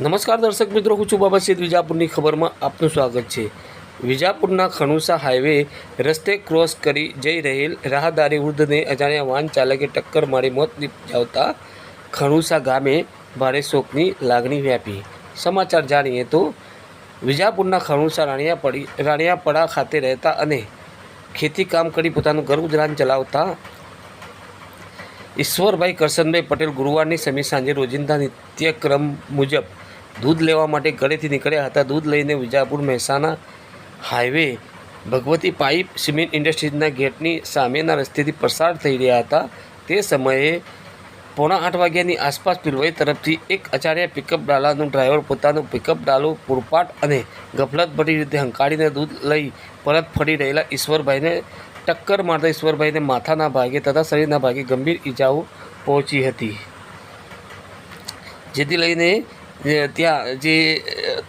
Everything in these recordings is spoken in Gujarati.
નમસ્કાર દર્શક મિત્રો, હું છું બાબા વિજાપુરની ખબરમાં આપનું સ્વાગત છે. વિજાપુરના ખણુસા હાઈવે રસ્તે ક્રોસ કરી જઈ રહેલ રાહદારી વૃદ્ધને અજાણ્યા વાહન ચાલકે ટક્કર મારી મોત નિપજાવતા ખણુસા ગામે ભારે શોકની લાગણી વ્યાપી. સમાચાર જાણીએ તો, વિજાપુરના ખણુસા રાણિયાપડી રાણિયાપડા ખાતે રહેતા અને ખેતી કામ કરી પોતાનું ઘર ગુજરાન ચલાવતા ઈશ્વરભાઈ કરશનભાઈ પટેલ ગુરુવારની સમી સાંજે રોજિંદા નિત્યક્રમ મુજબ દૂધ લેવા માટે ઘરેથી નીકળ્યા હતા. દૂધ લઈને Vijapur Mehsana highway Bhagwati pipe cement ઇન્ડસ્ટ્રીઝના ગેટની સામેના રસ્તેથી પસાર થઈ રહ્યા હતા. તે સમયે પોણા આઠ વાગ્યાની આસપાસ પીરવાઈ તરફથી એક અચાર્ય પિકઅપ ડાલાનું ડ્રાઈવર પોતાનું પિકઅપ ડાલો, પૂરપાટ અને ગફલતભરી રીતે હંકારીને દૂધ લઈ પરત ફરી રહેલા ઈશ્વરભાઈને ટક્કર મારતા ઈશ્વરભાઈને માથાના ભાગે તથા શરીરના ભાગે ગંભીર ઈજાઓ પહોંચી હતી. જેથી લઈને ત્યાં જે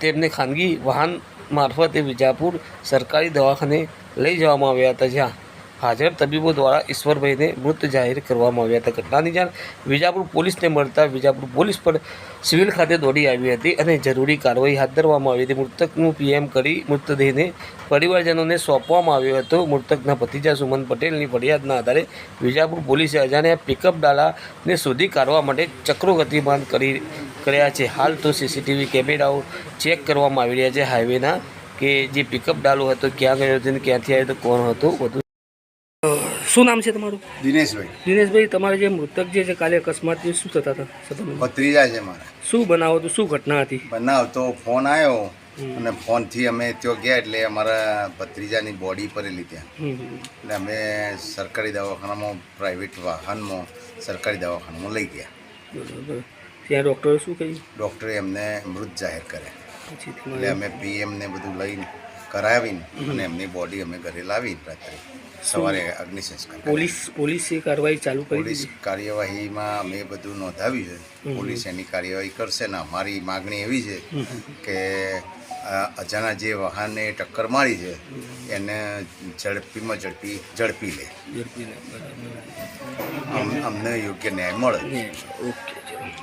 તેમને ખાનગી વાહન મારફતે વિજાપુર સરકારી દવાખાને લઈ જવામાં આવ્યા હતા જ્યાં હાજર તબીબો દ્વારા ઈશ્વરભાઈને મૃત જાહેર કરવામાં આવ્યા હતા. ઘટનાની જાણ વિજાપુર પોલીસને મળતા વિજાપુર પોલીસ પણ સિવિલ ખાતે દોડી આવી હતી અને જરૂરી કાર્યવાહી હાથ ધરવામાં આવી હતી. મૃતકનું પીએમ કરી મૃતદેહને પરિવારજનોને સોંપવામાં આવ્યો હતો. મૃતકના ભતીજા સુમન પટેલની ફરિયાદના આધારે વિજાપુર પોલીસે અજાણ્યા પિકઅપ ડાલાને શોધી કાઢવા માટે ચક્રો ગતિમાન કરી કર્યા છે. હાલ તો સીસીટીવી કેમેરાઓ ચેક કરવામાં આવી રહ્યા છે. હાઈવેના કે જે પિકઅપ ડાલો હતો, ક્યાં ગયો હતો અને ક્યાંથી આવ્યો હતો, કોણ હતો વધુ શું નામ છે તમારું? દિનેશભાઈ. દિનેશભાઈ તમારે જે મૃતક જે છે કાલે અકસ્માત જે શું થતા હતા? ભત્રીજા છે મારા. શું બનાવો તો શું ઘટના હતી? બનાવ તો ફોન આવ્યો અને ફોનથી અમે ત્યાં ગયા એટલે અમારા ભત્રીજાની બોડી પડેલી ત્યાં. એટલે અમે સરકારી દવાખાનામાં પ્રાઇવેટ વાહનમાં સરકારી દવાખાનામાં લઈ ગયા. ત્યાં ડૉક્ટરે શું કહ્યું ડૉક્ટરે એમને મૃત જાહેર કર્યા. એટલે અમે પીએમને બધું લઈને કરાવીને અને એમની બોડી અમે ઘરે લાવી રાત્રે સવારે અગ્નિ સંસ્કાર પોલીસ પોલીસે કાર્યવાહી ચાલુ કરી પોલીસ કાર્યવાહીમાં અમે બધું નોંધાવ્યું છે. પોલીસ એની કાર્યવાહી કરશે ને અમારી માગણી એવી છે કે અજાણા જે વાહનને ટક્કર મારી છે એને ઝડપીમાં ઝડપી ઝડપી લે. અમ- અમને યોગ્ય ન્યાય મળે. ઓકે.